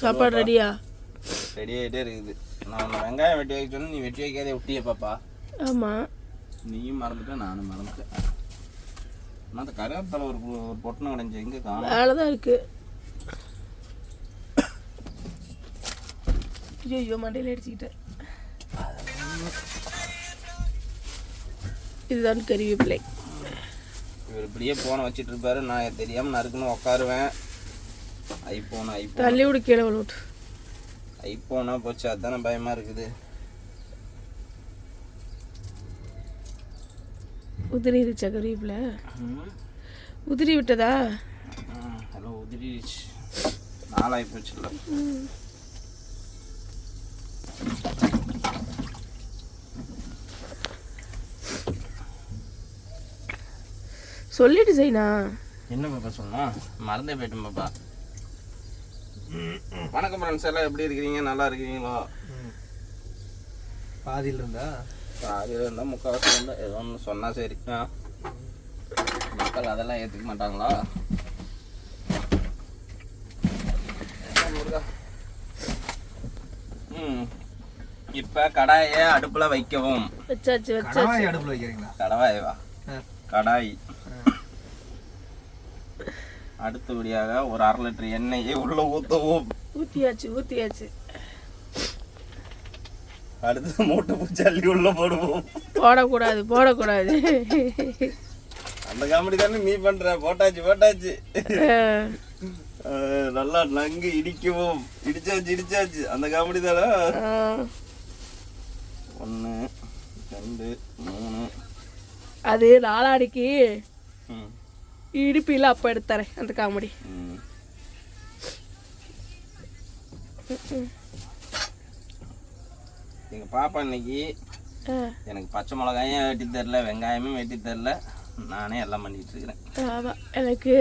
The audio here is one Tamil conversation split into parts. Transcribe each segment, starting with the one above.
சாப்பாடு ரெடியா ரெடி ஆகிட்டே இருக்குது. நான் வெங்காயம் வெட்டி வைக்க சொன்னா நீ வெட்டி வைக்காதே விட்டியே பாப்பா. ஆமாம் நீயும் மறந்துட்ட நானும் மறந்துட்டேன். ஆனால் அந்த கருவேப்பிலை ஒரு ஒரு பொட்டணம் கிடைஞ்சி எங்கே காணும்? வேலை தான் இருக்கு. ஐயோ மண்டையில் அடிச்சுக்கிட்டேன். இதுதான் கருவேப்பிலை இவர் இப்படியே போனை வச்சிட்டு இருப்பாரு. நான் தெரியாமல் நறுக்குன்னு உட்காருவேன் ஐஃபோன் ஐஃபோன் தள்ளி விடு கீழே விழுட்டு ஐஃபோனா போச்சு அதுதானே பயமா இருக்குது. உதிரிடுச்சா கருவேப்பிலை? உதிரி விட்டதா? ஹலோ உதிரிச்சு நாளாகி போச்சுல்ல சொல்லிட்டு செய்யணா என்ன பாப்பா சொன்னோம் மறந்தே போயிட்டேன் பாப்பா. வணக்கம் ஃப்ரெண்ட்ஸ் எல்லாம் எப்படி இருக்கிறீங்க நல்லா இருக்கிறீங்களோ பாதியில் இருந்தா பாதியில் இருந்தால் முக்கால்வாசி இருந்தால் ஏதோ ஒன்று சொன்னால் சரி. மக்கள் அதெல்லாம் ஏற்றுக்க மாட்டாங்களா? ம். இப்போ கடாயை அடுப்பில் வைக்கவும். கணவாய் அடுப்பில் வைக்கிறீங்களா? கடவாயவா ஆ. கடாய். அடுத்தபடியாக ஒரு அரை லிட்டர் எண்ணெயை உள்ள ஊற்றவும் ஊற்றியாச்சு ஊற்றியாச்சு அடுத்து மூட்டை பூச்சி அள்ளி உள்ள போடுவோம். போடக்கூடாது போடக்கூடாது. அந்த காமெடி தானே நீ பண்ற? போட்டாச்சு போட்டாச்சு. நல்லா நங்கு இடிக்கவும். இடிச்சாச்சு இடிச்சாச்சு. அந்த காமெடி தானே. ஒன்று ரெண்டு மூணு. அது நாளாடிக்கு ம், இடுப்பில் அப்போ எடுத்துறேன் அந்த காமெடி. ம். எங்க பாப்பா இன்னைக்கு எனக்கு பச்சை மிளகாயும் வெட்டி தரல வெங்காயமும் வெட்டி தரல. நானே எல்லாம் பண்ணிட்டு இருக்கிறேன். எனக்கு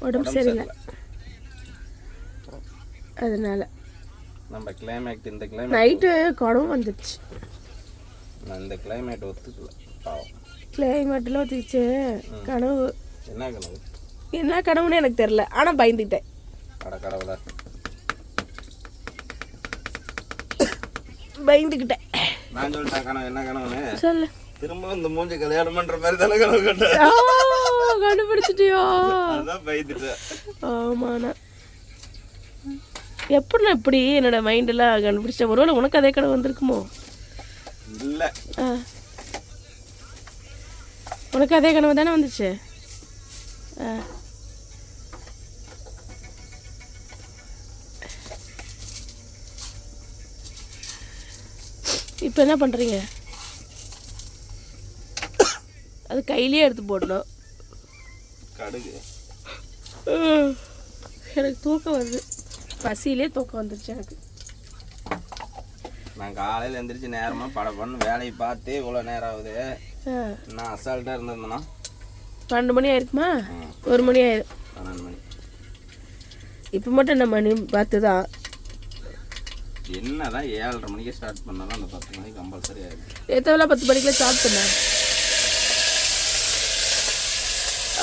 உடம்பு சரியில்லை. அதனால. நம்ம கிளைமேட் இந்த கிளைமேட் நைட்டு குடம் வந்துடுச்சு இந்த கிளைமேட் ஒத்துக்கல பாவம். கிளைமேட்டில் ஊற்றிச்சு கனவு. என்ன கனவு? என்ன கனவுன்னு எனக்கு தெரில ஆனால் கடவுளா. பயந்துக்கிட்டேன் நான் சொல்லிட்டேன் கனவு என்ன கனவுன்னு? சொல்லு. திரும்ப இந்த மூஞ்சி கல்யாணம் பண்ற மாதிரி தானே கனவு கண்டேன். கண்டுபிடிச்சிட்டியோ? அதான் பயந்துட்டேன். ஆமாண்ணா எப்படிண்ணா இப்படி என்னோட மைண்டெல்லாம் கண்டுபிடிச்ச ஒருவேளை உனக்கு அதே கனவு வந்திருக்குமோ? இல்ல. உனக்கு அதே கனவு தானே வந்துச்சு? இப்போ என்ன பண்ணுறீங்க அது கையிலேயே எடுத்து போடணும். கடுகு. எனக்கு தூக்கம் வருது. பசியிலே தூக்கம் வந்துருச்சு எனக்கு. நான் காலையில எந்திரிச்சு நேரமா பட பண்ணு வேலையை பார்த்தே இவ்வளவு நேரம் ஆகுது. நான் அசால்ட்டா இருந்திருந்தேன்னா பன்னெண்டு மணி ஆயிருக்குமா. ஒரு மணி ஆயிரும் பன்னெண்டு மணி. இப்போ மட்டும் என்ன மணி பார்த்து தான் என்னதான் ஏழரை மணிக்கு ஸ்டார்ட் பண்ணாலும் அந்த பத்து மணிக்கு கம்பல்சரி ஆயிடுது எத்தவெல்லாம் பத்து மணிக்குள்ள ஸ்டார்ட் பண்ணேன்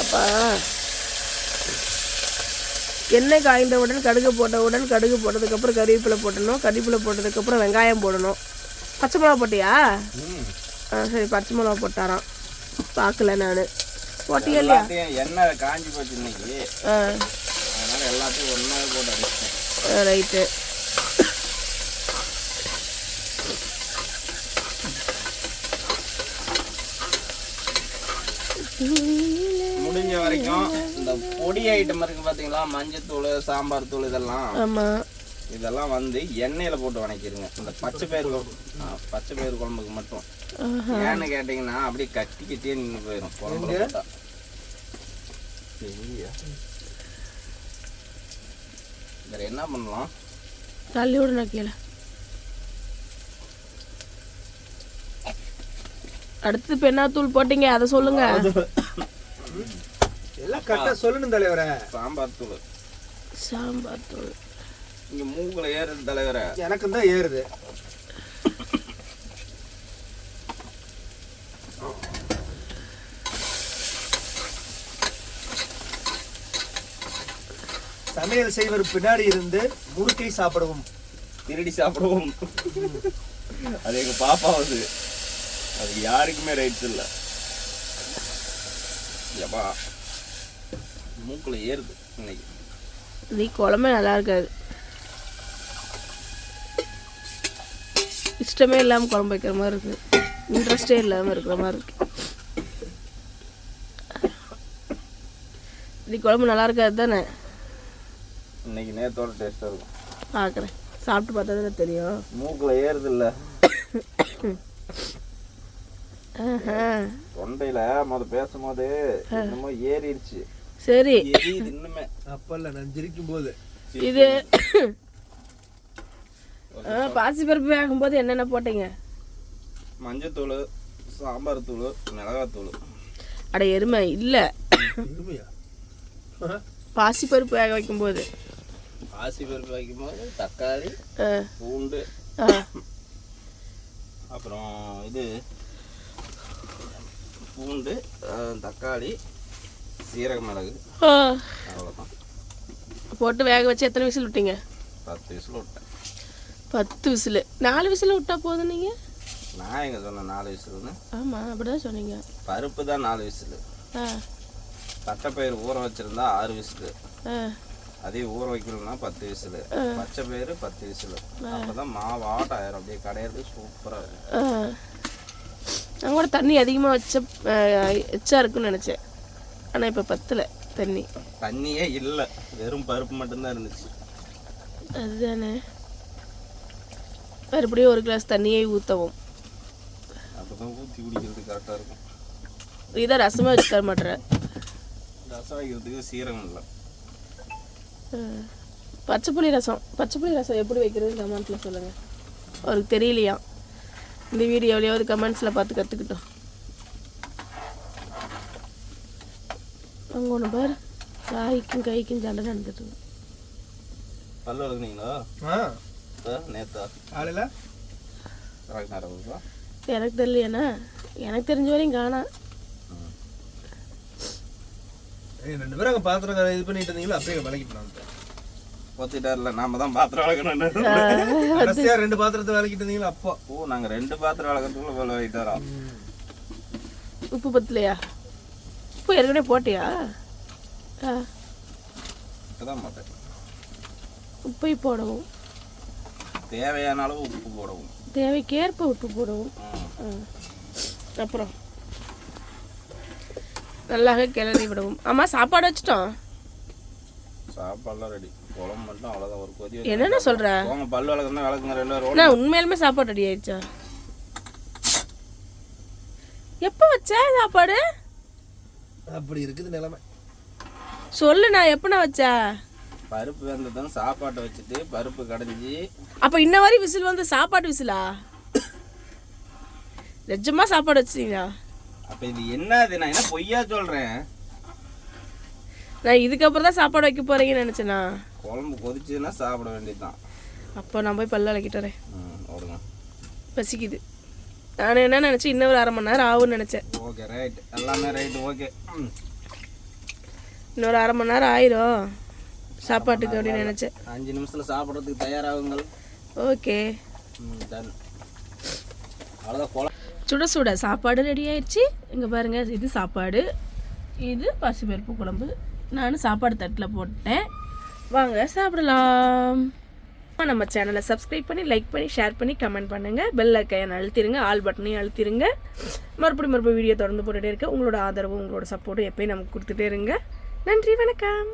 அப்பா. எண்ணெய் காய்ந்தவுடன் கடுகு போட்டவுடன் கடுகு போட்டதுக்கப்புறம் கறிவேப்பிலை போட்டணும் கறிவேப்பிலை போட்டதுக்கப்புறம் வெங்காயம் போடணும். பச்சை மிளகா போட்டியா? சரி பச்சை மிளகா போட்டாராம். பார்க்கல நான். போட்டியா இல்லையா? எண்ணெய் காஞ்சி போச்சு இன்னைக்கு. அதனால எல்லாத்தையும் ஒன்றாவே போட்டு ரைட்டு. முடிஞ்ச வரைக்கும் இந்த பொடி ஐட்டம் இருக்கு பாத்தீங்களா? மஞ்சத்தூள் சாம்பார் தூள் இதெல்லாம் ஆமாம் இதெல்லாம் வந்து எண்ணெயில போட்டு வணக்கிடுங்க. இந்த பச்சை பயிறு குழம்பு ஆ, பச்சை பயிறு குழம்புக்கு மட்டும். ஏன்னு கேட்டிங்கன்னா அப்படியே கட்டி கட்டியே நின்று போயிடும் சரியா வேற என்ன பண்ணலாம்? தள்ளி விடு நான் கீழே. அடுத்து என்ன தூள் போட்டீங்க? அதை சொல்லுங்க. எல்லாம் கரெக்டாக சொல்லணும் தலைவரே. சாம்பார் தூள். சாம்பார் தூள். இங்க மூக்குல ஏறுது தலைவரை. எனக்கும் தான் ஏறுது. சமையல் செய்வர் பின்னாடி இருந்து முறுக்கை சாப்பிடவும். திருடி சாப்பிடுவோம். அது எங்க பாப்பா வந்து அது யாருக்குமே ரைட்ஸ் இல்லை. எப்பா? மூக்குல ஏறுது இன்னைக்கு. நீ குழம்பே நல்லா இருக்காது. இஷ்டமே இல்லாமல் குழம்பு வைக்கிற மாதிரி இருக்கு. இன்ட்ரெஸ்டே இல்லாமல் இருக்கிற மாதிரி இருக்கு. நீ குழம்பு நல்லா இருக்காது தானே? இன்னைக்கு நேத்தோட டேஸ்டா இருக்கும். பார்க்குறேன் சாப்பிட்டு பார்த்தா தானே தெரியும். மூக்குல ஏறுது இல்ல. ஆஹா. தொண்டையில முத பேசும்போது என்னமோ ஏறிடுச்சு. சரி. எரியுது இன்னுமே. அப்பல்ல நான் ஜிரிக்கும் போது இது பாசிப்பருப்பு வேகும்போது என்னென்ன போட்டீங்க? மஞ்சத்தூள் சாம்பார் தூள் மிளகாத்தூள். அட எருமை இல்லை. எருமையா? பாசிப்பருப்பு வேக வைக்கும்போது. ஆசி பருப்பு வைக்கும்போது தக்காளி ஆ, பூண்டு ஆ, அப்புறம் இது பூண்டு தக்காளி சீரக மிளகு. அவ்வளோதான் போட்டு வேக வச்சு எத்தனை விசில் விட்டீங்க? பத்து விசில் விட்டேன். பத்து விசில். நாலு விசில் விட்டா போதும் நீங்கள் நான் எங்க சொன்னேன் நாலு விசில்னு ஆமாம் அப்படிதான் சொன்னீங்க. பருப்பு தான் நாலு விசில். ஆ. தட்டைப்பயிறு ஊற வச்சிருந்தா ஆறு விசில். அதே ஊற வைக்கணும்னா பத்து விசில். பச்சை பயிறு பத்து விசில். அப்பதான் மாவு ஆட்டம் ஆயிரும் அப்படியே கடையிறது சூப்பரா இருக்கும். ஆ. நான் கூட தண்ணி அதிகமாக வச்ச எச்சா இருக்குன்னு நினச்சேன். ஆனால் இப்போ பத்தலை தண்ணி. தண்ணியே இல்லை. வெறும் பருப்பு மட்டும்தான் இருந்துச்சு. அதுதானே. மறுபடியும் ஒரு கிளாஸ் தண்ணியை ஊற்றவும் அப்பதான் ஊற்றி குடிக்கிறதுக்கு கரெக்டாக இருக்கும். இதை ரசமாக வச்சு தர மாட்டேற? ரசம் வைக்கிறதுக்கு சீரகம் இல்லை. பச்சை புளி ரசம். பச்சை புளி ரசம் எப்படி வைக்கிறது கமெண்ட்ஸில் சொல்லுங்கள் அவருக்கு தெரியலையா? இந்த வீடியோவிலையாவது கமெண்ட்ஸில் பார்த்து கற்றுக்கிட்டோம் அங்கே ஒன்று பாரு. காய்க்கும் கைக்கும் சண்டை நடந்துட்டு இருக்கு. நேத்தா காலையில எனக்கு தெரியலையாண்ணா எனக்கு தெரிஞ்ச வரையும் காணா ரெண்டு பேரும் அங்க பாத்திரம் இது பண்ணிட்டு இருந்தீங்களா அப்படியே விலைக்கு போனாங்க ஒத்திட்டார்ல நாம தான் பாத்திரம் வளர்க்கணும் கடைசியா ரெண்டு பாத்திரத்தை விளக்கிட்டு இருந்தீங்களா அப்போ ஓ நாங்க ரெண்டு பாத்திரம் வளர்க்கறதுக்குள்ள வேலை வைத்தாரா உப்பு பத்தலையா உப்பு ஏற்கனவே போட்டியா இப்பதான் மாட்டேன் உப்பை போடவும் தேவையான அளவு உப்பு போடவும். தேவைக்கேற்ப உப்பு போடவும். அப்புறம் நல்லாக கிளறி விடவும். ஆமாம் சாப்பாடு வச்சிட்டோம். சாப்பாடுலாம் ரெடி குழம்பு மட்டும் அவ்வளோதான் ஒரு கொதி என்னென்ன சொல்ற? போங்க பல்லு வளர்க்கணும் விளக்குங்க ரெண்டு பேரும் நான் உண்மையாலுமே சாப்பாடு ரெடி ஆயிடுச்சா? எப்போ வச்ச சாப்பாடு? அப்படி இருக்குது நிலைமை. சொல்லு நான் எப்போ நான் வச்சேன் பருப்பு வெந்ததும் சாப்பாட்டை வச்சுட்டு பருப்பு கடைஞ்சி அப்போ இன்ன வரை விசில் வந்து சாப்பாடு விசிலா? நிஜமா சாப்பாடு வச்சிட்டீங்களா? அப்ப இது என்னது? நான் என்ன பொய்யா சொல்றேன்? நான் இதுக்கப்புறம் தான் சாப்பாடு வைக்க போறீங்கன்னு நினச்சேண்ணா குழம்பு கொதிச்சுன்னா சாப்பிட வேண்டியதுதான். அப்போ நான் போய் பல்ல விளக்கிட்டு வரேன். ஓடுங்க. பசிக்குது. நான் என்ன நினச்சேன்? இன்னும் ஒரு அரை மணி நேரம் ஆகும்னு நினச்சேன். ஓகே ரைட் எல்லாமே ரைட் ஓகே. இன்னொரு அரை மணி நேரம் ஆயிரும். சாப்பாட்டுக்கு அப்படின்னு நினச்சேன். அஞ்சு நிமிஷத்துல சாப்பிட்றதுக்கு தயாராகுங்கள். ஓகே. அவ்வளோதான் சுட சுட சாப்பாடு ரெடி ஆயிடுச்சு இங்கே பாருங்க இது சாப்பாடு. இது பருப்பு குழம்பு. நான் சாப்பாடு தட்டில் போட்டேன். வாங்க சாப்பிடலாம். நம்ம சேனலை சப்ஸ்கிரைப் பண்ணி லைக் பண்ணி ஷேர் பண்ணி கமெண்ட் பண்ணுங்கள் பெல் ஐக்கையன் அழுத்திருங்க ஆல் பட்டனையும் அழுத்திருங்க. மறுபடியும் மறுபடியும் வீடியோ தொடர்ந்து போட்டுகிட்டே இருக்க. உங்களோட ஆதரவும் உங்களோட சப்போர்ட்டும் எப்பயும் நமக்கு கொடுத்துட்டே இருங்க. நன்றி வணக்கம்.